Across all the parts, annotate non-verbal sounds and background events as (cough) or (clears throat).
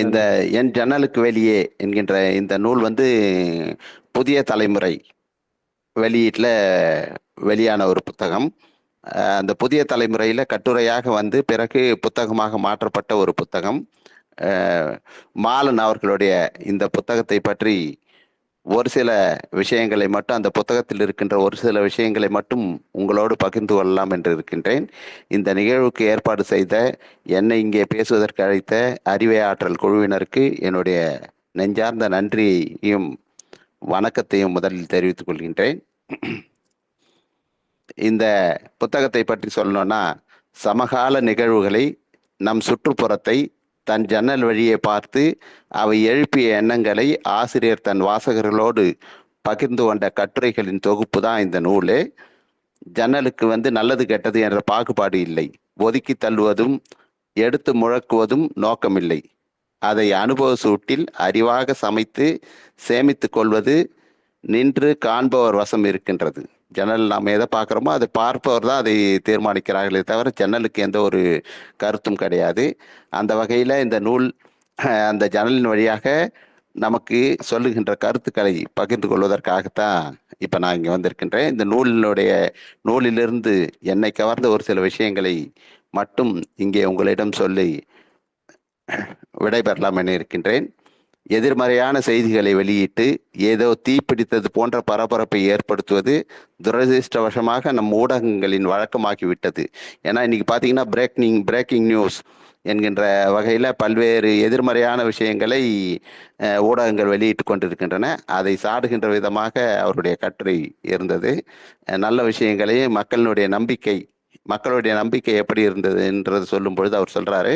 இந்த என் ஜன்னலுக்கு வெளியே என்கின்ற இந்த நூல் வந்து புதிய தலைமுறை வெளியீட்டில் வெளியான ஒரு புத்தகம். அந்த புதிய தலைமுறையில் கட்டுரையாக வந்து பிறகு புத்தகமாக மாற்றப்பட்ட ஒரு புத்தகம். மாலன் அவர்களுடைய இந்த புத்தகத்தை பற்றி ஒரு சில விஷயங்களை மட்டும் அந்த புத்தகத்தில் இருக்கின்ற ஒரு சில விஷயங்களை மட்டும் உங்களோடு பகிர்ந்து கொள்ளலாம் என்று இருக்கின்றேன். இந்த நிகழ்வுக்கு ஏற்பாடு செய்த என்னை இங்கே பேசுவதற்கு அழைத்த அறிவை ஆற்றல் குழுவினருக்கு என்னுடைய நெஞ்சார்ந்த நன்றியையும் வணக்கத்தையும் முதலில் தெரிவித்துக் கொள்கின்றேன். இந்த புத்தகத்தை பற்றி சொல்லணும்னா சமகால நிகழ்வுகளை நம் சுற்றுப்புறத்தை தன் ஜன்னல் வழியே பார்த்து அவை எழுப்பிய எண்ணங்களை ஆசிரியர் தன் வாசகர்களோடு பகிர்ந்து கொண்ட கட்டுரைகளின் தொகுப்பு தான் இந்த நூலே. ஜன்னலுக்கு வந்து நல்லது கெட்டது என்ற பாகுபாடு இல்லை. ஒதுக்கி தள்ளுவதும் எடுத்து முழக்குவதும் நோக்கமில்லை. அதை அனுபவ சூட்டில் அறிவாக சமைத்து சேமித்து கொள்வது நின்று காண்பவர் வசம் இருக்கின்றது. ஜன்னல் நாம் எதை பார்க்குறோமோ அதை பார்ப்பவர் தான் அதை தீர்மானிக்கிறார்களே தவிர ஜன்னலுக்கு எந்த ஒரு கருத்தும் கிடையாது. அந்த வகையில் இந்த நூல் அந்த ஜன்னலின் வழியாக நமக்கு சொல்லுகின்ற கருத்துக்களை பகிர்ந்து கொள்வதற்காகத்தான் இப்போ நான் இங்கே வந்திருக்கின்றேன். இந்த நூலினுடைய நூலிலிருந்து என்னை கவர்ந்த ஒரு சில விஷயங்களை மட்டும் இங்கே உங்களிடம் சொல்லி விடைபெறலாம் என இருக்கின்றேன். எதிர்மறையான செய்திகளை வெளியிட்டு ஏதோ தீப்பிடித்தது போன்ற பரபரப்பை ஏற்படுத்துவது துரதிருஷ்டவசமாக நம் ஊடகங்களின் வழக்கமாகிவிட்டது. ஏன்னா இன்னைக்கு பார்த்தீங்கன்னா பிரேக்கிங் பிரேக்கிங் நியூஸ் என்கின்ற வகையில் பல்வேறு எதிர்மறையான விஷயங்களை ஊடகங்கள் வெளியிட்டு கொண்டிருக்கின்றன. அதை சாடுகின்ற விதமாக அவருடைய கட்டுரை இருந்தது. நல்ல விஷயங்களையும் மக்களினுடைய நம்பிக்கை மக்களுடைய நம்பிக்கை எப்படி இருந்தது என்றது சொல்லும் பொழுது அவர் சொல்றாரு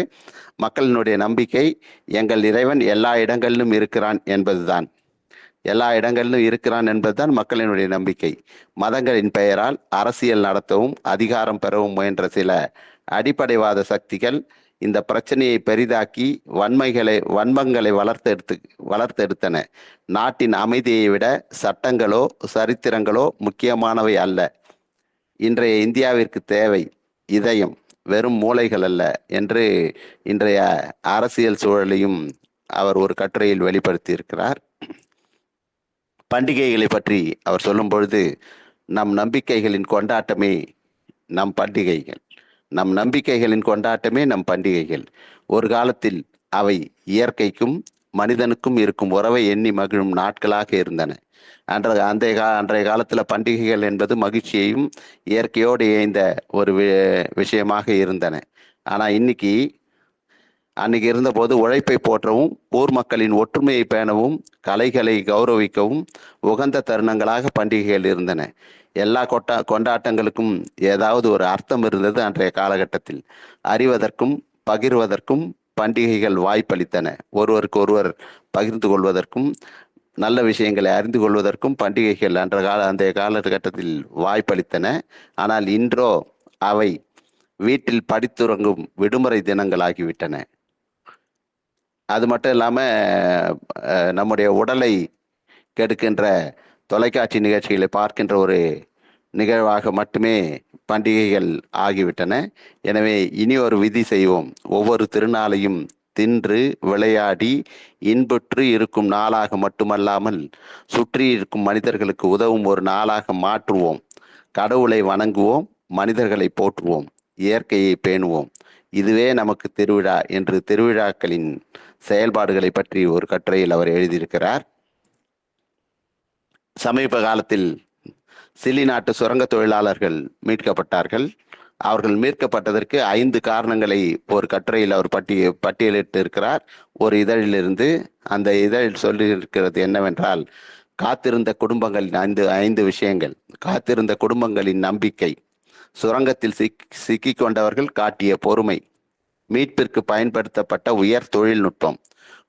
மக்களினுடைய நம்பிக்கை எங்கள் இறைவன் எல்லா இடங்களிலும் இருக்கிறான் என்பதுதான். எல்லா இடங்களிலும் இருக்கிறான் என்பதுதான் மக்களினுடைய நம்பிக்கை. மதங்களின் பெயரால் அரசியல் நடத்தவும் அதிகாரம் பெறவும் முயன்ற சில அடிப்படைவாத சக்திகள் இந்த பிரச்சனையை பெரிதாக்கி வன்மைகளை வன்மங்களை வளர்த்தெடுத்து வளர்த்தெடுத்தன நாட்டின் அமைதியை விட சட்டங்களோ சரித்திரங்களோ முக்கியமானவை அல்ல. இன்றைய இந்தியாவிற்கு தேவை இதயம். வெறும் மூளைகள் அல்ல. என்று இன்றைய அரசியல் சூழலையும் அவர் ஒரு கட்டுரையில் வெளிப்படுத்தியிருக்கிறார். பண்டிகைகளை பற்றி அவர் சொல்லும் பொழுது நம் நம்பிக்கைகளின் கொண்டாட்டமே நம் பண்டிகைகள். நம் நம்பிக்கைகளின் கொண்டாட்டமே நம் பண்டிகைகள். ஒரு காலத்தில் அவை இயற்கைக்கும் மனிதனுக்கும் இருக்கும் உறவை எண்ணி மகிழும் நாட்களாக இருந்தன. அன்ற அந்த கா அன்றைய காலத்தில் பண்டிகைகள் என்பது மகிழ்ச்சியையும் இயற்கையோடு இணைந்த ஒரு வி- விஷயமாக இருந்தன. ஆனால் இன்னைக்கு அன்னைக்கு இருந்தபோது உழைப்பை போற்றவும் ஊர் மக்களின் ஒற்றுமையை பேணவும் கலைகளை கௌரவிக்கவும் உகந்த தருணங்களாக பண்டிகைகள் இருந்தன. எல்லா கொட்டா கொண்டாட்டங்களுக்கும் ஏதாவது ஒரு அர்த்தம் இருந்தது அன்றைய காலகட்டத்தில். அறிவதற்கும் பகிர்வதற்கும் பண்டிகைகள் வாய்ப்பளித்தன. ஒருவருக்கு ஒருவர் பகிர்ந்து கொள்வதற்கும் நல்ல விஷயங்களை அறிந்து கொள்வதற்கும் பண்டிகைகள் அன்ற கால அந்த காலகட்டத்தில் வாய்ப்பளித்தன. ஆனால் இன்றோ அவை வீட்டில் படித்துறங்கும் விடுமுறை தினங்களாகிவிட்டன. அது மட்டும் இல்லாமல் நம்முடைய உடலை கெடுக்கின்ற தொலைக்காட்சி நிகழ்ச்சிகளை பார்க்கின்ற ஒரு நிகழ்வாக மட்டுமே பண்டிகைகள் ஆகிவிட்டன. எனவே இனி ஒரு விதி செய்வோம். ஒவ்வொரு திருநாளையும் தின்று விளையாடி இன்புற்று இருக்கும் நாளாக மட்டுமல்லாமல் சுற்றி இருக்கும் மனிதர்களுக்கு உதவும் ஒரு நாளாக மாற்றுவோம். கடவுளை வணங்குவோம் மனிதர்களை போற்றுவோம் இயற்கையை பேணுவோம். இதுவே நமக்கு திருவிழா என்று திருவிழாக்களின் செயல்பாடுகளை பற்றி ஒரு கட்டுரையில் அவர் எழுதியிருக்கிறார். சமீப காலத்தில் சிலி நாட்டு சுரங்க தொழிலாளர்கள் மீட்கப்பட்டார்கள். அவர்கள் மீட்கப்பட்டதற்கு ஐந்து காரணங்களை ஒரு கட்டுரையில் அவர் பட்டி பட்டியலிட்டு இருக்கிறார் ஒரு இதழிலிருந்து அந்த இதழில் சொல்லியிருக்கிறது என்னவென்றால் காத்திருந்த குடும்பங்களின் ஐந்து ஐந்து விஷயங்கள். காத்திருந்த குடும்பங்களின் நம்பிக்கை. சுரங்கத்தில் சிக் சிக்கிக் கொண்டவர்கள் காட்டிய பொறுமை. மீட்பிற்கு பயன்படுத்தப்பட்ட உயர் தொழில்நுட்பம்.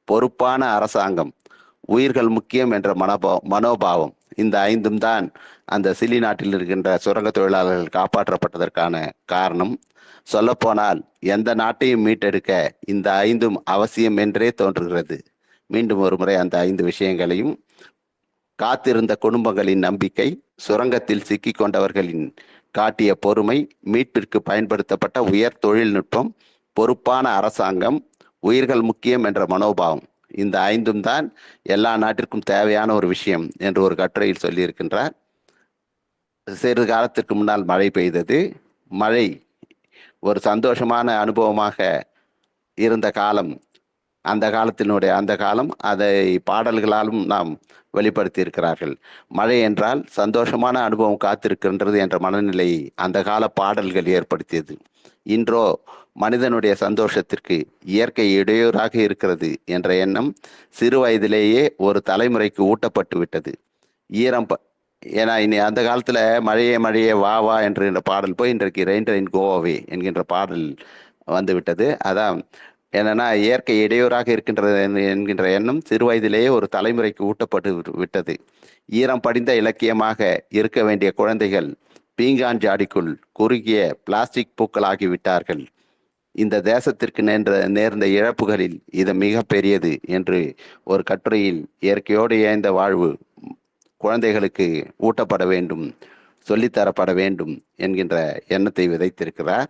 பொறுப்பான அரசாங்கம். உயிர்கள் முக்கியம் என்ற மனோபா மனோபாவம். இந்த ஐந்தும் தான் அந்த சிலி நாட்டில் இருக்கின்ற சுரங்க தொழிலாளர்கள் காப்பாற்றப்பட்டதற்கான காரணம். சொல்லப்போனால் எந்த நாட்டையும் மீட்டெடுக்க இந்த ஐந்தும் அவசியம் என்றே தோன்றுகிறது. மீண்டும் ஒரு முறை அந்த ஐந்து விஷயங்களையும் காத்திருந்த குடும்பங்களின் நம்பிக்கை சுரங்கத்தில் சிக்கிக் கொண்டவர்களின் காட்டிய பொறுமை மீட்பிற்கு பயன்படுத்தப்பட்ட உயர் தொழில்நுட்பம் பொறுப்பான அரசாங்கம் உயிர்கள் முக்கியம் என்ற மனோபாவம். இந்த ஐந்தும் தான் எல்லா நாட்டிற்கும் தேவையான ஒரு விஷயம் என்று ஒரு கட்டுரையில் சொல்லியிருக்கின்றார். சிறிது காலத்திற்கு முன்னால் மழை பெய்தது. மழை ஒரு சந்தோஷமான அனுபவமாக இருந்த காலம் அந்த காலத்தினுடைய அந்த காலம் அதை பாடல்களாலும் நாம் வெளிப்படுத்தி இருக்கிறார்கள் மழை என்றால் சந்தோஷமான அனுபவம் காத்திருக்கின்றது என்ற மனநிலையை அந்த கால பாடல்கள் ஏற்படுத்தியது. இன்றோ மனிதனுடைய சந்தோஷத்திற்கு இயற்கை இடையூறாக இருக்கிறது என்ற எண்ணம் சிறு வயதிலேயே ஒரு தலைமுறைக்கு ஊட்டப்பட்டு விட்டது. ஈரம் ப- ஏன்னா இனி அந்த காலத்தில் மழையே மழையே வா வா என்ற பாடல் போய் இன்றைக்கு ரெயின் ரெயின் கோவாவே என்கின்ற பாடல் வந்துவிட்டது. அதான் என்னன்னா இயற்கை இடையூறாக இருக்கின்றது என்- என்கின்ற எண்ணம் சிறுவயதிலேயே ஒரு தலைமுறைக்கு ஊட்டப்பட்டு விட்டது. ஈரம் படிந்த இலக்கியமாக இருக்க வேண்டிய குழந்தைகள் பீங்கான் ஜாடிக்குள் குறுகிய பிளாஸ்டிக் பூக்களாகி விட்டார்கள். இந்த தேசத்திற்கு நேர்ந்த நேர்ந்த இழப்புகளில் இது மிக பெரியது என்று ஒரு கட்டுரையில் இயற்கையோடு இயந்த வாழ்வு குழந்தைகளுக்கு ஊட்டப்பட வேண்டும் சொல்லித்தரப்பட வேண்டும் என்கின்ற எண்ணத்தை விதைத்திருக்கிறார்.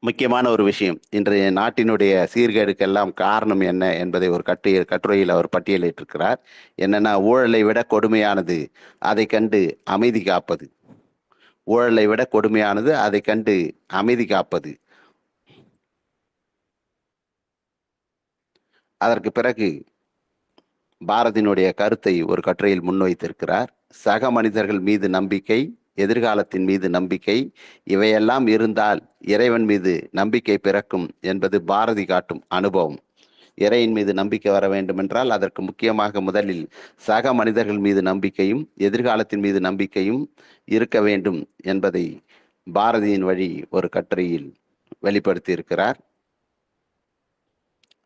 முக்கியமான ஒரு விஷயம். இன்றைய நாட்டினுடைய சீர்கேடுக்கெல்லாம் காரணம் என்ன என்பதை ஒரு கட்டு கட்டுரையில் அவர் பட்டியலிட்டிருக்கிறார். என்னென்னா ஊழலை விட கொடுமையானது அதை கண்டு அமைதி காப்பது. ஊழலை விட கொடுமையானது அதை கண்டு அமைதி காப்பது. அதற்கு பிறகு பாரதியினுடைய கருத்தை ஒரு கட்டுரையில் முன்வைத்திருக்கிறார். சக மனிதர்கள் மீது நம்பிக்கை எதிர்காலத்தின் மீது நம்பிக்கை இவையெல்லாம் இருந்தால் இறைவன் மீது நம்பிக்கை பிறக்கும் என்பது பாரதி காட்டும் அனுபவம். இறையின் மீது நம்பிக்கை வர வேண்டுமென்றால் அதற்கு முக்கியமாக முதலில் சக மனிதர்கள் மீது நம்பிக்கையும் எதிர்காலத்தின் மீது நம்பிக்கையும் இருக்க வேண்டும் என்பதை பாரதியின் வழி ஒரு கட்டுரையில் வெளிப்படுத்தியிருக்கிறார்.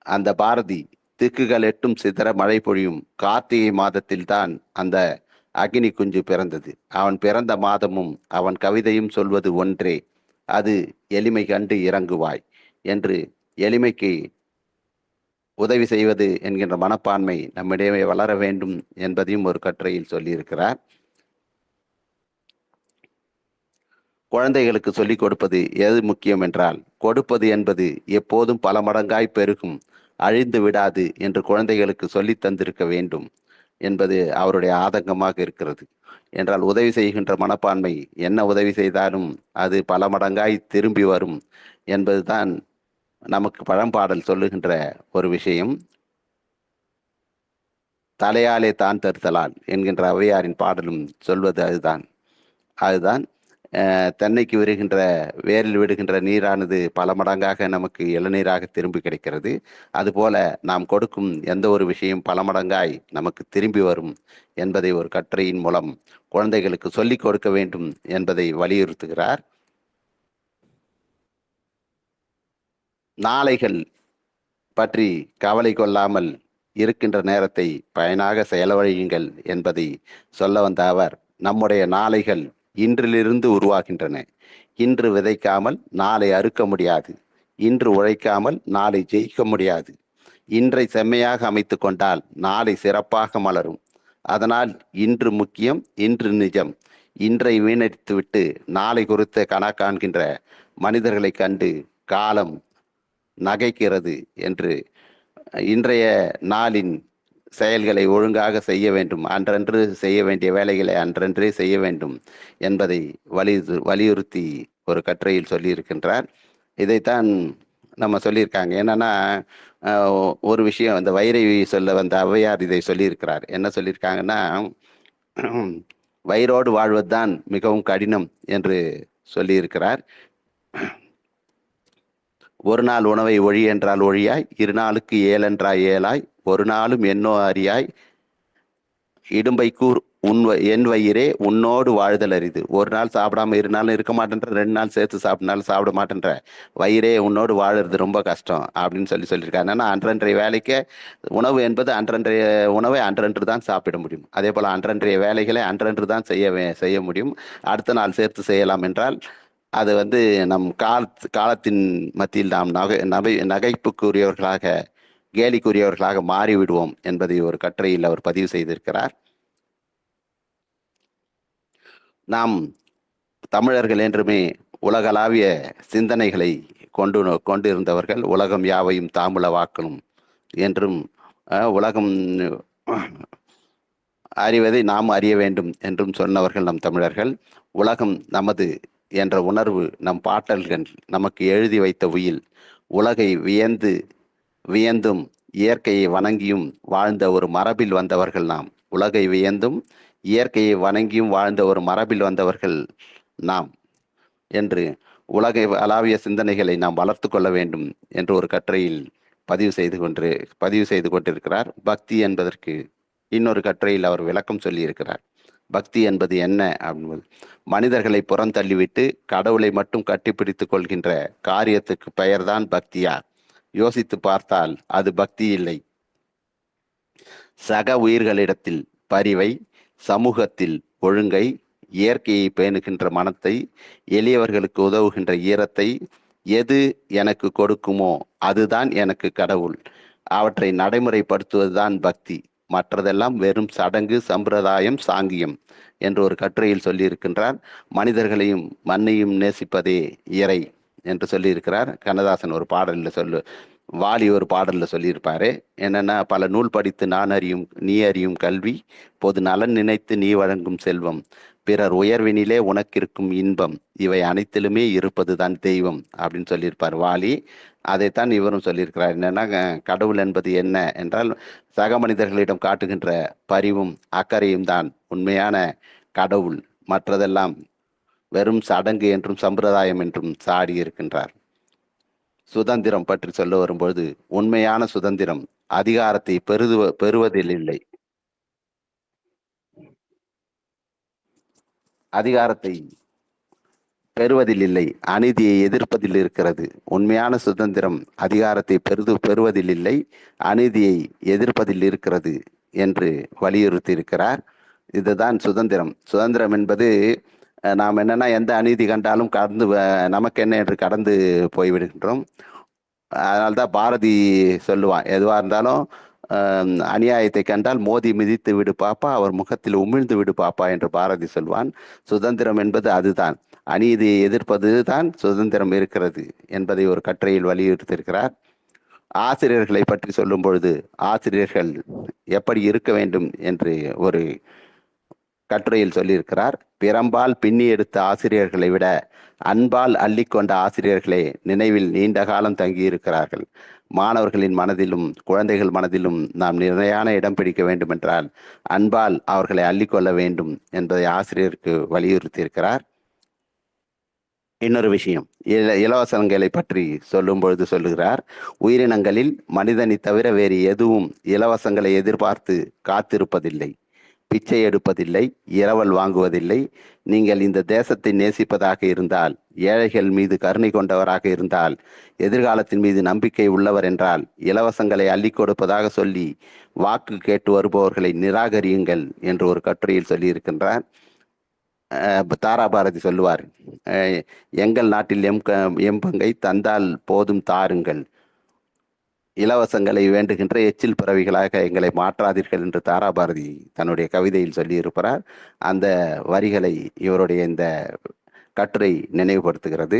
அந்த பாரதி திக்குகள் எட்டும் சிதற மழை பொழியும் கார்த்திகை மாதத்தில் தான் அந்த அக்னி குஞ்சு பிறந்தது. அவன் பிறந்த மாதமும் அவன் கவிதையும் சொல்வது ஒன்றே. அது எளிமை கண்டு இறங்குவாய் என்று எளிமைக்கு உதவி செய்வது என்கின்ற மனப்பான்மை நம்மிடையே வளர வேண்டும் என்பதையும் ஒரு கட்டுரையில் சொல்லியிருக்கிறார். குழந்தைகளுக்கு சொல்லிக் கொடுப்பது எது முக்கியம் என்றால் கொடுப்பது என்பது எப்போதும் பல மடங்காய் பெருகும் அழிந்து விடாது என்று குழந்தைகளுக்கு சொல்லி தந்திருக்க வேண்டும். என்பது அவருடைய ஆதங்கமாக இருக்கிறது. என்றால் உதவி செய்கின்ற மனப்பான்மை என்ன உதவி செய்தாலும் அது பல மடங்காய் திரும்பி வரும் என்பதுதான் நமக்கு பழம்பாடல் சொல்லுகின்ற ஒரு விஷயம். தலையாலே தான் தருத்தலால் என்கின்ற அவையாரின் பாடலும் சொல்வது அதுதான். அதுதான் தென்னைக்கு விடுகின்ற வேரில் விடுகின்ற நீரானது பல மடங்காக நமக்கு இளநீராக திரும்பி கிடைக்கிறது. அதுபோல நாம் கொடுக்கும் எந்த ஒரு விஷயம் பல மடங்காய் நமக்கு திரும்பி வரும் என்பதை ஒரு கட்டுரையின் மூலம் குழந்தைகளுக்கு சொல்லிக் கொடுக்க வேண்டும் என்பதை வலியுறுத்துகிறார். நாளைகள் பற்றி கவலை கொள்ளாமல் இருக்கின்ற நேரத்தை பயனாக செயலவழியுங்கள் என்பதை சொல்ல வந்த அவர் நம்முடைய நாளைகள் இன்றிலிருந்து உருவாகின்றன. இன்று விதைக்காமல் நாளை அறுக்க முடியாது. இன்று உழைக்காமல் நாளை ஜெயிக்க முடியாது. இன்றை செம்மையாக அமைத்து கொண்டால் நாளை சிறப்பாக மலரும். அதனால் இன்று முக்கியம் இன்று நிஜம். இன்றை வீணடித்துவிட்டு நாளை குறித்த கணா காண்கின்ற மனிதர்களை கண்டு காலம் நகைக்கிறது என்று இன்றைய நாளின் செயல்களை ஒழுங்காக செய்ய வேண்டும். அன்றன்று செய்ய வேண்டிய வேலைகளை அன்றன்றே செய்ய வேண்டும் என்பதை வலி வலியுறுத்தி ஒரு கட்டுரையில் சொல்லியிருக்கின்றார். இதைத்தான் நம்ம சொல்லியிருக்காங்க. என்னன்னா ஒரு விஷயம் அந்த வைரை சொல்ல வந்த ஔவையார் இதை சொல்லியிருக்கிறார். என்ன சொல்லியிருக்காங்கன்னா வயிறோடு வாழ்வதுதான் மிகவும் கடினம் என்று சொல்லியிருக்கிறார். ஒரு நாள் உணவை ஒழி என்றால் ஒழியாய் இரு நாளுக்கு ஏழென்றாய் ஏழாய் ஒரு நாளும் எண்ணோ அறியாய். இடும்பை கூர் உன் என் வயிறே உன்னோடு வாழ்தல் அரிது. ஒரு நாள் சாப்பிடாம இரு நாள் இருக்க மாட்டேன்ற ரெண்டு நாள் சேர்த்து சாப்பிட்னாலும் சாப்பிட மாட்டேன்ற. வயிறே உன்னோடு வாழறது ரொம்ப கஷ்டம் அப்படின்னு சொல்லி சொல்லியிருக்காங்க என்னன்னா அன்றன்றைய வேலைக்கு உணவு என்பது அன்றன்றைய உணவை அன்றன்று தான் சாப்பிட முடியும். அதே போல் அன்றன்றைய வேலைகளை அன்றன்று தான் செய்ய செய்ய முடியும். அடுத்த நாள் சேர்த்து செய்யலாம் என்றால் அது வந்து நம் கால காலத்தின் மத்தியில் நாம் நகை நகை நகைப்புக்குரியவர்களாக கேலிக்குரியவர்களாக மாறிவிடுவோம் என்பதை ஒரு கட்டுரையில் அவர் பதிவு செய்திருக்கிறார். நாம் தமிழர்கள் என்றுமே உலகளாவிய சிந்தனைகளை கொண்டு கொண்டிருந்தவர்கள் உலகம் யாவையும் தாமுளவாக்கணும் என்றும் உலகம் அறிவதை நாம் அறிய வேண்டும் என்றும் சொன்னவர்கள் நம் தமிழர்கள். உலகம் நமது என்ற உணர்வு நம் பாட்டல்கள் நமக்கு எழுதி வைத்த உயில் உலகை வியந்து வியந்தும் இயற்கையை வணங்கியும் வாழ்ந்த ஒரு மரபில் வந்தவர்கள் நாம். உலகை வியந்தும் இயற்கையை வணங்கியும் வாழ்ந்த ஒரு மரபில் வந்தவர்கள் நாம். என்று உலகை அளாவிய சிந்தனைகளை நாம் வளர்த்து கொள்ள வேண்டும் என்று ஒரு கட்டுரையில் பதிவு செய்து கொண்டு பதிவு செய்து கொண்டிருக்கிறார். பக்தி என்பதற்கு இன்னொரு கட்டுரையில் அவர் விளக்கம் சொல்லியிருக்கிறார். பக்தி என்பது என்ன அப்படின்பது மனிதர்களை புறந்தள்ளிவிட்டு கடவுளை மட்டும் கட்டிப்பிடித்து கொள்கின்ற காரியத்துக்கு பெயர்தான் பக்தியா யோசித்து பார்த்தால் அது பக்தி இல்லை. சக உயிர்களிடத்தில் பரிவை சமூகத்தில் ஒழுங்கை இயற்கையை பேணுகின்ற மனத்தை எளியவர்களுக்கு உதவுகின்ற ஈரத்தை எது எனக்கு கொடுக்குமோ அதுதான் எனக்கு கடவுள். அவற்றை நடைமுறைப்படுத்துவதுதான் பக்தி. மற்றதெல்லாம் வெறும் சடங்கு சம்பிரதாயம் சாங்கியம் என்று ஒரு கட்டுரையில் சொல்லியிருக்கின்றார். மனிதர்களையும் மண்ணையும் நேசிப்பதே இறை என்று சொல்லியிருக்கிறார். கண்ணதாசன் ஒரு பாடலில் சொல்லு வாலி ஒரு பாடலில் சொல்லியிருப்பார். என்னென்னா பல நூல் படித்து நான் அறியும் நீ அறியும் கல்வி பொது நலன் நினைத்து நீ வழங்கும் செல்வம். பிறர் உயர்வினிலே உனக்கிருக்கும் இன்பம் இவை அனைத்திலுமே இருப்பதுதான் தெய்வம் அப்படின்னு சொல்லியிருப்பார் வாலி. அதைத்தான் இவரும் சொல்லியிருக்கிறார். என்னன்னா கடவுள் என்பது என்ன என்றால் சக மனிதர்களிடம் காட்டுகின்ற பரிவும் அக்கறையும் தான். உண்மையான கடவுள் மற்றதெல்லாம் வெறும் சடங்கு என்றும் சம்பிரதாயம் என்றும் சாடி இருக்கின்றார். சுதந்திரம் பற்றி சொல்ல வரும்பொழுது உண்மையான சுதந்திரம் அதிகாரத்தை பெறுது பெறுவதில் இல்லை. அதிகாரத்தை பெறுவதில் இல்லை. அநீதியை எதிர்ப்பதில் இருக்கிறது. உண்மையான சுதந்திரம் அதிகாரத்தை பெருது பெறுவதில் இல்லை. அநீதியை எதிர்ப்பதில் இருக்கிறது என்று வலியுறுத்தி இருக்கிறார் இதுதான் சுதந்திரம். சுதந்திரம் என்பது நாம் என்னென்னா எந்த அநீதி கண்டாலும் கடந்து வ- நமக்கு என்ன என்று கடந்து போய்விடுகின்றோம். அதனால்தான் பாரதி சொல்லுவான் எதுவாக இருந்தாலும் அநியாயத்தை கண்டால் மோதி மிதித்து விடு பாப்பா அவர் முகத்தில் உமிழ்ந்து விடு பாப்பா என்று பாரதி சொல்வான். சுதந்திரம் என்பது அதுதான். அநீதியை எதிர்ப்பது தான் சுதந்திரம் இருக்கிறது என்பதை ஒரு கட்டுரையில் வலியுறுத்தியிருக்கிறார். ஆசிரியர்களை பற்றி சொல்லும் பொழுது ஆசிரியர்கள் எப்படி இருக்க வேண்டும் என்று ஒரு கட்டுரையில் சொல்லியிருக்கிறார். பிறம்பால் பின்னி எடுத்த ஆசிரியர்களை விட அன்பால் அள்ளிக்கொண்ட ஆசிரியர்களே நினைவில் நீண்ட காலம் தங்கியிருக்கிறார்கள். மாணவர்களின் மனதிலும் குழந்தைகள் மனதிலும் நாம் நிலையான இடம் பிடிக்க வேண்டுமென்றால் அன்பால் அவர்களை அள்ளிக்கொள்ள வேண்டும் என்பதை ஆசிரியருக்கு வலியுறுத்தியிருக்கிறார். இன்னொரு விஷயம் இல இலவசங்களை பற்றி சொல்லும் பொழுது சொல்லுகிறார் உயிரினங்களில் மனிதனை தவிர வேறு எதுவும் இலவசங்களை எதிர்பார்த்து காத்திருப்பதில்லை. பிச்சை எடுப்பதில்லை இரவல் வாங்குவதில்லை. நீங்கள் இந்த தேசத்தை நேசிப்பதாக இருந்தால் ஏழைகள் மீது கருணை கொண்டவராக இருந்தால் எதிர்காலத்தின் மீது நம்பிக்கை உள்ளவர் என்றால் இலவசங்களை அள்ளி கொடுப்பதாக சொல்லி வாக்கு கேட்டு வருபவர்களை நிராகரியுங்கள் என்று ஒரு கட்டுரையில் சொல்லியிருக்கின்றார். தாராபாரதி தாரா பாரதி சொல்லுவார் எங்கள் நாட்டில் எம் க எம் பங்கை தந்தால் போதும் தாருங்கள். இலவசங்களை வேண்டுகின்ற எச்சில் பிறவிகளாக எங்களை மாற்றாதீர்கள் என்று தாராபாரதி தன்னுடைய கவிதையில் சொல்லியிருக்கிறார். அந்த வரிகளை இவருடைய இந்த கட்டுரை நினைவுபடுத்துகிறது.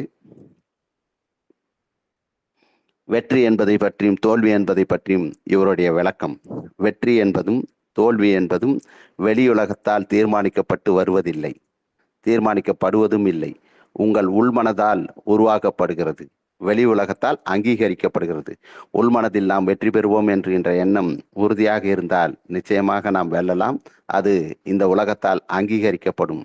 வெற்றி என்பதை பற்றியும் தோல்வி என்பதை பற்றியும் இவருடைய விளக்கம். வெற்றி என்பதும் தோல்வி என்பதும் வெளியுலகத்தால் தீர்மானிக்கப்பட்டு வருவதில்லை. தீர்மானிக்கப்படுவதும் இல்லை. உங்கள் உள்மனதால் உருவாக்கப்படுகிறது. வெளி உலகத்தால் அங்கீகரிக்கப்படுகிறது. உள்மனதில் நாம் வெற்றி பெறுவோம் என்கின்ற எண்ணம் உறுதியாக இருந்தால் நிச்சயமாக நாம் வெல்லலாம். அது இந்த உலகத்தால் அங்கீகரிக்கப்படும்.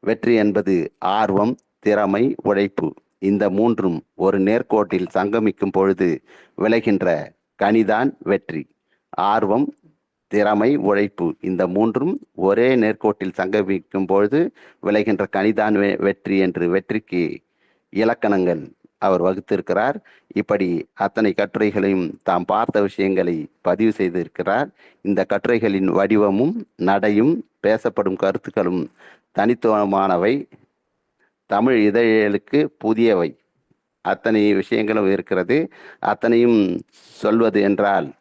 வெற்றி என்பது ஆர்வம் திறமை உழைப்பு. இந்த மூன்றும் ஒரு நேர்கோட்டில் சங்கமிக்கும் பொழுது விளைகின்ற கனிதான் வெற்றி. ஆர்வம் திறமை உழைப்பு இந்த மூன்றும் ஒரே நேர்கோட்டில் சங்கமிக்கும் பொழுது விளைகின்ற கனிதான் வெ- வெற்றி என்று வெற்றிக்கு இலக்கணங்கள் அவர் வகுத்திருக்கிறார். இப்படி அத்தனை கட்டுரைகளையும் தாம் பார்த்த விஷயங்களை பதிவு செய்திருக்கிறார். இந்த கட்டுரைகளின் வடிவமும் நடையும் பேசப்படும் கருத்துக்களும் தனித்துவமானவை. தமிழ் இதழியலுக்கு புதியவை. அத்தனை விஷயங்களும் இருக்கிறது. அத்தனையும் சொல்வது என்றால்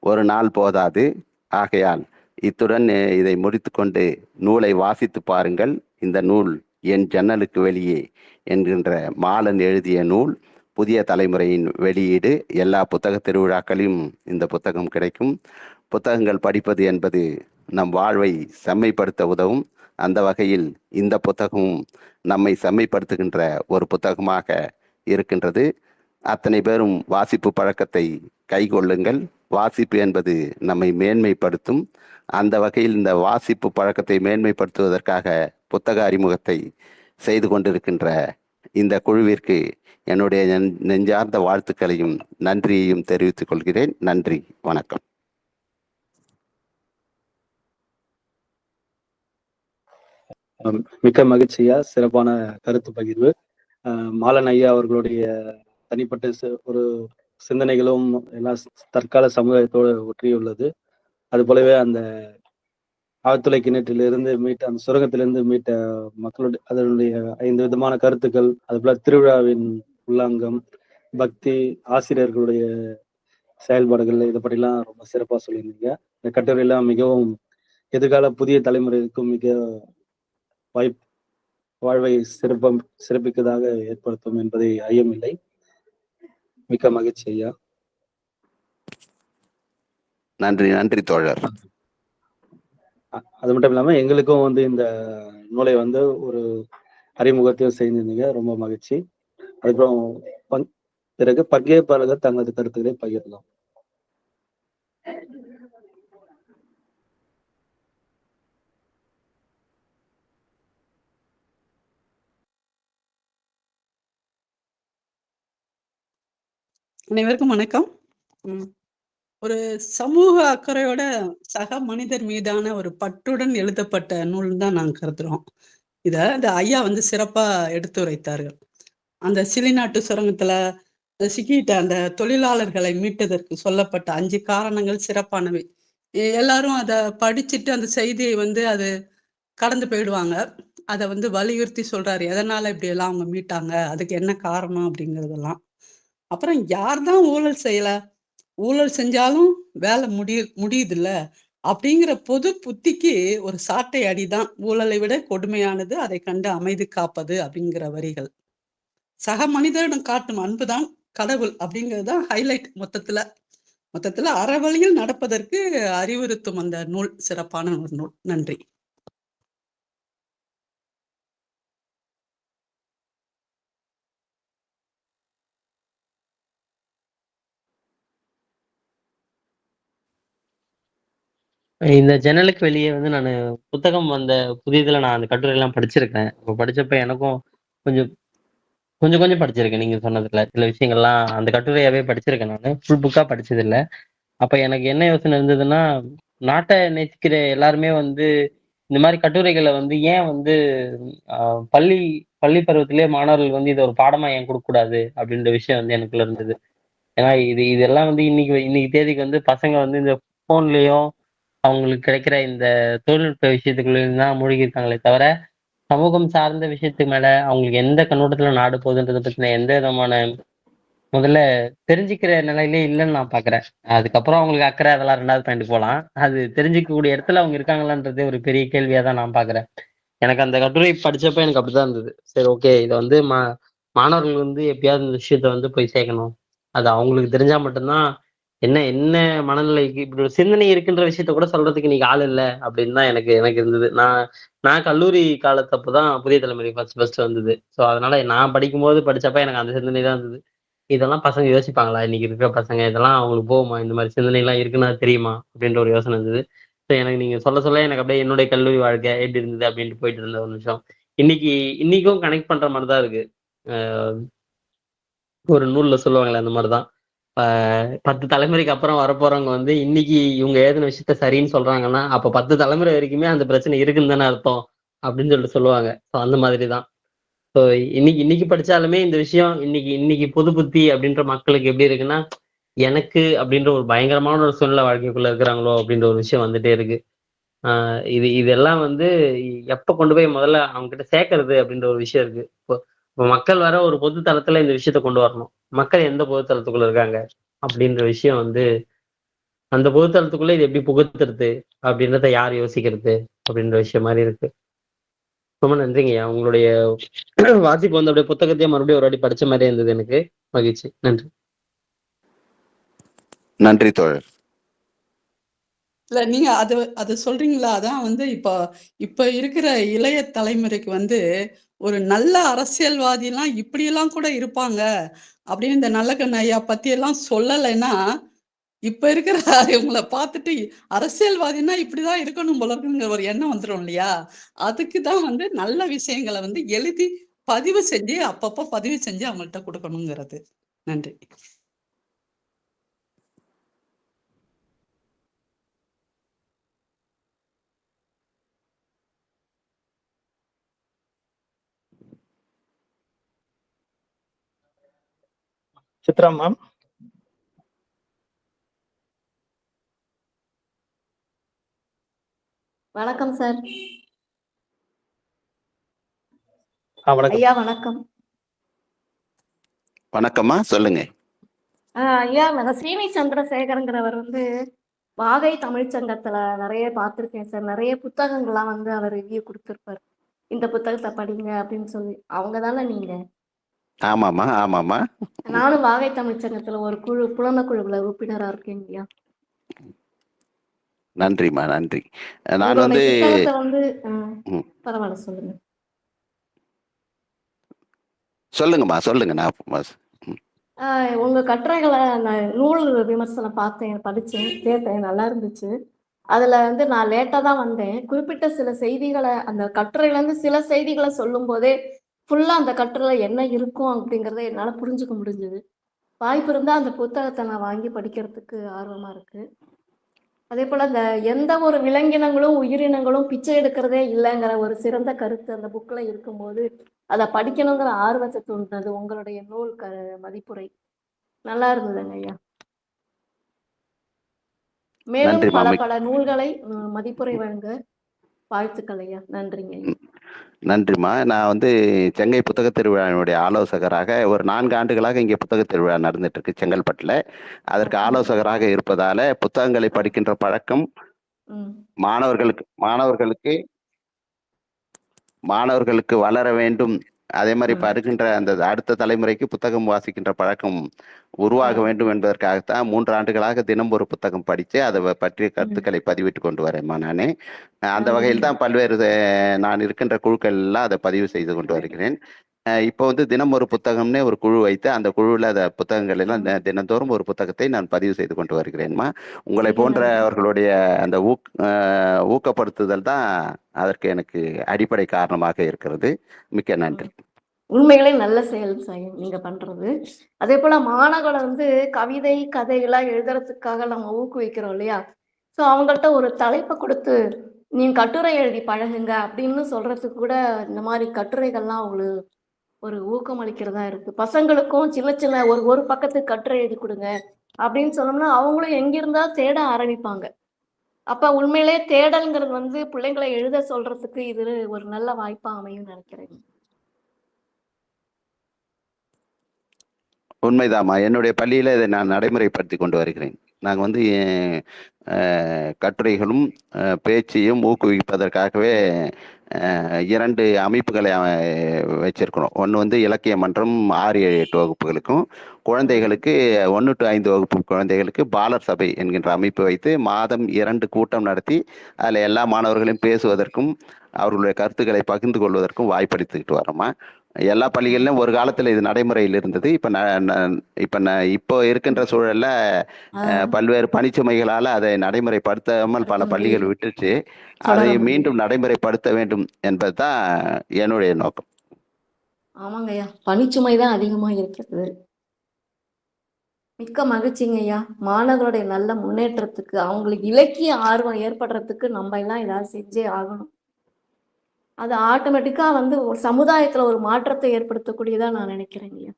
ஒரு நாள் போதாது. ஆகையால் இத்துடன் இதை முடித்துக்கொண்டு நூலை வாசித்து பாருங்கள். இந்த நூல் என் ஜன்னலுக்கு வெளியே என்கின்ற மாலன் எழுதிய நூல் புதிய தலைமுறையின் வெளியீடு. எல்லா புத்தக திருவிழாக்களிலும் இந்த புத்தகம் கிடைக்கும். புத்தகங்கள் படிப்பது என்பது நம் வாழ்வை செம்மைப்படுத்த உதவும். அந்த வகையில் இந்த புத்தகமும் நம்மை செம்மைப்படுத்துகின்ற ஒரு புத்தகமாக இருக்கின்றது. அத்தனை பேரும் வாசிப்பு பழக்கத்தை கைகொள்ளுங்கள். வாசிப்பு என்பது நம்மை மேன்மைப்படுத்தும். அந்த வகையில் இந்த வாசிப்பு பழக்கத்தை மேன்மைப்படுத்துவதற்காக புத்தக அறிமுகத்தை செய்து கொண்டிருக்கின்ற இந்த குழுவிற்கு என்னுடைய நெஞ்சார்ந்த வாழ்த்துக்களையும் நன்றியையும் தெரிவித்துக் கொள்கிறேன். நன்றி. வணக்கம். மிக்க மகிழ்ச்சியா சிறப்பான கருத்து பகிர்வு. அஹ், மாலன் ஐயா அவர்களுடைய தனிப்பட்ட ஒரு சிந்தனைகளும் எல்லாம் தற்கால சமுதாயத்தோடு ஒற்றியுள்ளது அது போலவே அந்த ஆழ்துளை கிணற்றிலிருந்து மீட்ட அந்த சுரங்கத்திலிருந்து மீட்ட மக்களுடைய அதனுடைய ஐந்து விதமான கருத்துக்கள் அது போல திருவிழாவின் உள்ளாங்கம் பக்தி ஆசிரியர்களுடைய செயல்பாடுகள் இதை பற்றிலாம் ரொம்ப சிறப்பாக சொல்லியிருந்தீங்க. இந்த கட்டுரையெல்லாம் மிகவும் எதிர்கால புதிய தலைமுறைக்கும் மிக வாய்ப்பு வாழ்வை சிறப்பம் சிறப்பிக்கதாக ஏற்படுத்தும் என்பதை ஐயமில்லை. மிக்க மகிழ்ச்சி ஐயா. நன்றி நன்றி தோழர். அது மட்டும் இல்லாம எங்களுக்கும் வந்து இந்த நூலை வந்து ஒரு அறிமுகத்தையும் செய்திருந்தீங்க ரொம்ப மகிழ்ச்சி. அதுக்கப்புறம் பிறகு பங்கேற்பாளர்கள் தங்களது கருத்துக்களை பகிரலாம் அனைவருக்கும் வணக்கம். ம். ஒரு சமூக அக்கறையோட சக மனிதர் மீதான ஒரு பற்றுடன் எழுதப்பட்ட நூல் தான் நாங்கள் கருதுறோம். இத இந்த ஐயா வந்து சிறப்பா எடுத்துரைத்தார்கள் அந்த சிலிநாட்டு சுரங்கத்துல சிக்கிட்ட அந்த தொழிலாளர்களை மீட்டதற்கு சொல்லப்பட்ட அஞ்சு காரணங்கள் சிறப்பானவை. எல்லாரும் அதை படிச்சுட்டு அந்த செய்தியை வந்து அது கடந்து போயிடுவாங்க. அதை வந்து வலியுறுத்தி சொல்றாரு. எதனால இப்படி எல்லாம் அவங்க மீட்டாங்க? அதுக்கு என்ன காரணம் அப்படிங்கிறதெல்லாம். அப்புறம் யார் தான் ஊழல் செய்யல? ஊழல் செஞ்சாலும் வேலை முடிய முடியுதுல்ல? அப்படிங்கிற பொது புத்திக்கு ஒரு சாட்டை அடிதான். ஊழலை விட கொடுமையானது அதை கண்டு அமைதி காப்பது அப்படிங்கிற வரிகள். சக மனிதரிடம் காட்டும் அன்புதான் கடவுள் அப்படிங்கிறது தான் ஹைலைட் மொத்தத்துல. மொத்தத்துல அறவழியில் நடப்பதற்கு அறிவுறுத்தும் அந்த நூல் சிறப்பான ஒரு நூல். நன்றி. இந்த ஜன்னலுக்கு வெளியே வந்து நான் புத்தகம் வந்த புதியதுல நான் அந்த கட்டுரை எல்லாம் படிச்சிருக்கேன். இப்போ படிச்சப்ப எனக்கும் கொஞ்சம் கொஞ்சம் கொஞ்சம் படிச்சிருக்கேன். நீங்க சொன்னதுல சில விஷயங்கள்லாம் அந்த கட்டுரையாவே படிச்சிருக்கேன் நான். ஃபுல் புக்கா படிச்சது இல்ல அப்ப எனக்கு என்ன யோசனை இருந்ததுன்னா நாட்டை நேசிக்கிற எல்லாருமே வந்து இந்த மாதிரி கட்டுரைகளை வந்து ஏன் வந்து பள்ளி பள்ளி பருவத்திலே மாணவர்கள் வந்து இதை ஒரு பாடமா ஏன் கொடுக்க கூடாது அப்படின்ற விஷயம் வந்து எனக்குள்ள இருந்தது. ஏன்னா இது இதெல்லாம் வந்து இன்னைக்கு இன்னைக்கு தேதிக்கு வந்து பசங்க வந்து இந்த போன்லயும் அவங்களுக்கு கிடைக்கிற இந்த தொழில்நுட்ப விஷயத்துக்குள்ளேயும் தான் மூழ்கி இருக்காங்களே தவிர சமூகம் சார்ந்த விஷயத்துக்கு மேல அவங்களுக்கு எந்த கண்ணோட்டத்துல நாடு போகுதுன்றதை பத்தின எந்த விதமான முதல்ல தெரிஞ்சுக்கிற நிலையிலே இல்லைன்னு நான் பாக்குறேன். அதுக்கப்புறம் அவங்களுக்கு அக்கறை அதெல்லாம் ரெண்டாவது பாயிண்ட் போகலாம் அது தெரிஞ்சுக்கக்கூடிய இடத்துல அவங்க இருக்காங்களான்றதே ஒரு பெரிய கேள்வியா தான் நான் பாக்குறேன். எனக்கு அந்த கட்டுரை படிச்சப்ப எனக்கு அப்படிதான் இருந்தது. சரி ஓகே இதை வந்து மா மாணவர்கள் வந்து எப்பயாவது இந்த விஷயத்த வந்து போய் சேர்க்கணும். அது அவங்களுக்கு தெரிஞ்சா மட்டும்தான் என்ன என்ன மனநிலைக்கு இப்படி ஒரு சிந்தனை இருக்குன்ற விஷயத்த கூட சொல்றதுக்கு இன்னைக்கு ஆள் இல்லை அப்படின்னு தான் எனக்கு எனக்கு இருந்தது. நான் நான் கல்லூரி காலத்தப்போ தான் புதிய தலைமுறை ஃபர்ஸ்ட் ஃபர்ஸ்ட் வந்தது. ஸோ அதனால நான் படிக்கும்போது படிச்சப்ப எனக்கு அந்த சிந்தனை தான் இருந்தது. இதெல்லாம் பசங்க யோசிப்பாங்களா? இன்னைக்கு இருக்கிற பசங்க இதெல்லாம் அவங்களுக்கு போகுமா? இந்த மாதிரி சிந்தனை எல்லாம் இருக்குன்னா தெரியுமா? அப்படின்ற ஒரு யோசனை இருந்தது. ஸோ எனக்கு நீங்க சொல்ல சொல்ல எனக்கு அப்படியே என்னுடைய கல்லூரி வாழ்க்கை எப்படி இருந்தது அப்படின்ட்டு போயிட்டு இருந்த ஒரு நிமிஷம். இன்னைக்கு இன்னைக்கும் கனெக்ட் பண்ற மாதிரி தான் இருக்கு ஒரு நூல்ல சொல்லுவாங்களே அந்த மாதிரி தான் பத்து தலைமுறைக்கு அப்புறம் வரப்போறவங்க வந்து இன்னைக்கு இவங்க எழுதின விஷயத்த சரின்னு சொல்றாங்கன்னா அப்ப பத்து தலைமுறை வரைக்குமே அந்த பிரச்சனை இருக்குன்னு தானே அர்த்தம் அப்படின்னு சொல்லிட்டு சொல்லுவாங்க. ஸோ அந்த மாதிரி தான் ஸோ இன்னைக்கு இன்னைக்கு படிச்சாலுமே இந்த விஷயம் இன்னைக்கு இன்னைக்கு புது புத்தி அப்படின்ற மக்களுக்கு எப்படி இருக்குன்னா எனக்கு அப்படின்ற ஒரு பயங்கரமான ஒரு சூழ்நிலை வாழ்க்கைக்குள்ள இருக்கிறாங்களோ அப்படின்ற ஒரு விஷயம் வந்துட்டே இருக்கு. ஆஹ் இது இதெல்லாம் வந்து எப்ப கொண்டு போய் முதல்ல அவங்க கிட்ட சேர்க்கறது அப்படின்ற ஒரு விஷயம் இருக்கு. இப்போ மக்கள் வர ஒரு பொது தளத்துல இந்த விஷயத்த கொண்டு வரணும். மக்கள் எந்த பொது தளத்துக்குள்ள இருக்காங்க? அப்படின்ற விஷயம் வந்து அந்த பொது தளத்துக்குள்ள இது எப்படி புகுத்துறது? அப்படின்றத யார் யோசிக்கிறது? அப்படின்ற விஷயம் மாதிரி இருக்கு. ரொம்ப நன்றிங்கய்யா உங்களுடைய (clears throat) வாசிப்பு வந்து அப்படியே புத்தகத்தையே மறுபடியும் ஒரு வாட்டி படிச்ச மாதிரியே இருந்தது எனக்கு. மகிழ்ச்சி. நன்றி. நன்றி தோழர். இல்ல நீங்க அது அது சொல்றீங்களா? அதான் வந்து இப்போ இப்ப இருக்கிற இளைய தலைமுறைக்கு வந்து ஒரு நல்ல அரசியல்வாதிலாம் இப்படியெல்லாம் கூட இருப்பாங்க அப்படின்னு இந்த நல்ல ஐயா பத்தி எல்லாம் சொல்லலைன்னா இப்ப இருக்கிற இவங்கள பார்த்துட்டு அரசியல்வாதினா இப்படிதான் இருக்கணும் போல இருக்குங்கிற ஒரு எண்ணம் வந்துடும் இல்லையா? அதுக்கு தான் வந்து நல்ல விஷயங்களை வந்து எழுதி பதிவு செஞ்சு அப்பப்போ பதிவு செஞ்சு அவங்கள்ட்ட கொடுக்கணுங்கிறது. நன்றி. சித்ரா மேம் வணக்கம் சார் ஐயா வணக்கம். வணக்கம்மா சொல்லுங்க. ஆஹ் ஐயா நான் ஸ்ரீனி சந்திரசேகரங்கிறவர் வந்து வாகை தமிழ்ச்சங்கத்துல நிறைய பார்த்திருக்கேன் சார் நிறைய புத்தகங்கள்லாம் வந்து அவர் ரிவ்யூ கொடுத்துருப்பாரு. இந்த புத்தகத்தை படிங்க அப்படின்னு சொல்லி. அவங்க தானே நீங்க? ஆமாம்மா ஆமாம்மா. நானும் வாகை தமிழ்ச்சங்கத்துல ஒரு குழு புலன குழுவுல உறுப்பினரா இருக்கேன் ஐயா. நன்றிம்மா நன்றி. நான் வந்து. பரவாயில்ல சொல்லுங்க. சொல்லுங்கம்மா சொல்லுங்க நான் உங்க கட்டுரைகளை நான் நூல் விமர்சனம் பார்த்தேன் படிச்சேன் கேட்டேன் நல்லா இருந்துச்சு. அதுல வந்து நான் லேட்டா தான் வந்தேன். குறிப்பிட்ட சில செய்திகளை அந்த கட்டுரையில இருந்து சில செய்திகளை சொல்லும் போதே ஃபுல்லா அந்த கட்டுரையில என்ன இருக்கும் அப்படிங்கறத என்னால புரிஞ்சுக்க முடிஞ்சது. வாய்ப்பு இருந்தா அந்த புத்தகத்தை நான் வாங்கி படிக்கிறதுக்கு ஆர்வமா இருக்கு. அதே போல இந்த எந்த ஒரு விலங்கினங்களும் உயிரினங்களும் பிச்சை எடுக்கிறதே இல்லைங்கிற ஒரு சிறந்த கருத்து அந்த புக்ல இருக்கும்போது அதை படிக்கணுங்கிற ஆர்வத்தை தூண்டினது உங்களுடைய நூல் க மதிப்புரை. நல்லா இருந்ததுங்க ஐயா. மேலும் பல. பல நூல்களை மதிப்புரை வழங்க வாழ்த்துக்கள் ஐயா நன்றிங்க நன்றிம்மா. நான் வந்து செங்கை புத்தகத் திருவிழாவினுடைய ஆலோசகராக ஒரு நான்கு ஆண்டுகளாக இங்கே புத்தகத் திருவிழா நடந்துட்டு இருக்கு செங்கல்பட்டில். அதற்கு ஆலோசகராக இருப்பதால புத்தகங்களை படிக்கின்ற பழக்கம் மாணவர்களுக்கு மாணவர்களுக்கு மாணவர்களுக்கு வளர வேண்டும் அதே மாதிரி இப்போ. இருக்கின்ற அந்த அடுத்த தலைமுறைக்கு புத்தகம் வாசிக்கின்ற பழக்கம் உருவாக. வேண்டும் என்பதற்காகத்தான் மூன்று ஆண்டுகளாக தினம் ஒரு புத்தகம் படித்து அதை பற்றிய கருத்துக்களை பதிவிட்டு கொண்டு வரேம்மா நான் அந்த. வகையில் தான் பல்வேறு நான் இருக்கின்ற குழுக்கள் எல்லாம் அதை பதிவு செய்து கொண்டு வருகிறேன் இப்போ வந்து தினம் ஒரு புத்தகம்னே ஒரு குழு வைத்து அந்த குழுவில் அந்த புத்தகங்கள் எல்லாம் தினந்தோறும் ஒரு புத்தகத்தை நான் பதிவு செய்து கொண்டு வருகிறேன்மா. உங்களை மிக போன்ற நன்றி. அவர்களுடைய அந்த ஊக் ஊக்கப்படுத்துதல் தான் அதற்கு எனக்கு அடிப்படை காரணமாக இருக்கிறது. மிக்க நன்றி. உண்மைகளே நல்ல செயல் நீங்க பண்றது. அதே போல மாணவர்களை வந்து கவிதை கதையெல்லாம் எழுதுறதுக்காக நம்ம ஊக்குவிக்கிறோம் இல்லையா? ஸோ அவங்கள்ட்ட ஒரு தலைப்பை கொடுத்து நீங்க கட்டுரை எழுதி பழகுங்க அப்படின்னு சொல்றதுக்கு கூட இந்த மாதிரி கட்டுரைகள்லாம் அவங்களுக்கு ஒரு ஊக்கம் அளிக்கிறதா இருக்கு. பசங்களுக்கும் சின்ன சின்ன ஒரு ஒரு பக்கத்துக்கு கட்டுரை எழுதி கொடுங்க அப்படின்னு சொன்னோம்னா அவங்களும் எங்கிருந்தா தேட ஆரம்பிப்பாங்க. அப்ப உண்மையிலே தேடல்ங்கிறது வந்து பிள்ளைங்களை எழுத சொல்றதுக்கு இது ஒரு நல்ல வாய்ப்பா அமையும் நினைக்கிறேன். உண்மைதாம்மா. என்னுடைய பள்ளியில் இதை நான் நடைமுறைப்படுத்தி கொண்டு வருகிறேன். நாங்கள் வந்து கட்டுரைகளும் அஹ், பேச்சையும் ஊக்குவிப்பதற்காகவே இரண்டு அமைப்புகளை வச்சிருக்கணும். வச்சிருக்கிறோம் ஒன்று வந்து இலக்கிய மன்றம் ஆறு ஏழு எட்டு வகுப்புகளுக்கும் குழந்தைகளுக்கு ஒன்று டு ஐந்து வகுப்பு குழந்தைகளுக்கு பாலர் சபை என்கின்ற அமைப்பு வைத்து மாதம் இரண்டு கூட்டம் நடத்தி அதில் எல்லா மாணவர்களையும் பேசுவதற்கும் அவர்களுடைய கருத்துக்களை பகிர்ந்து கொள்வதற்கும் வாய்ப்பளித்துக்கிட்டு வரோம்மா எல்லா பள்ளிகளிலும் ஒரு காலத்தில் இது நடைமுறையில் இருந்தது. இப்போ இப்போ இப்போ இருக்கின்ற சூழல்ல பல்வேறு பணிச்சுமைகளால் அதை நடைமுறைப்படுத்தாமல் பல பள்ளிகள். விட்டுச்சு அதை. மீண்டும் நடைமுறைப்படுத்த வேண்டும் என்பதுதான் என்னுடைய நோக்கம். ஆமாங்கய்யா பணிச்சுமை தான் அதிகமா இருக்கிறது. மிக்க மகிழ்ச்சிங்க ஐயா. மாணவர்களுடைய நல்ல முன்னேற்றத்துக்கு அவங்களுக்கு இலக்கிய ஆர்வம் ஏற்படுறதுக்கு நம்ம எல்லாம் ஏதாவது செஞ்சே ஆகணும். அது ஆட்டோமேட்டிக்கா வந்து ஒரு சமுதாயத்துல ஒரு மாற்றத்தை ஏற்படுத்தக்கூடியதா நான் நினைக்கிறேங்க ஐயா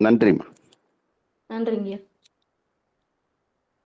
நன்றிம்மா. நன்றிங்க ஐயா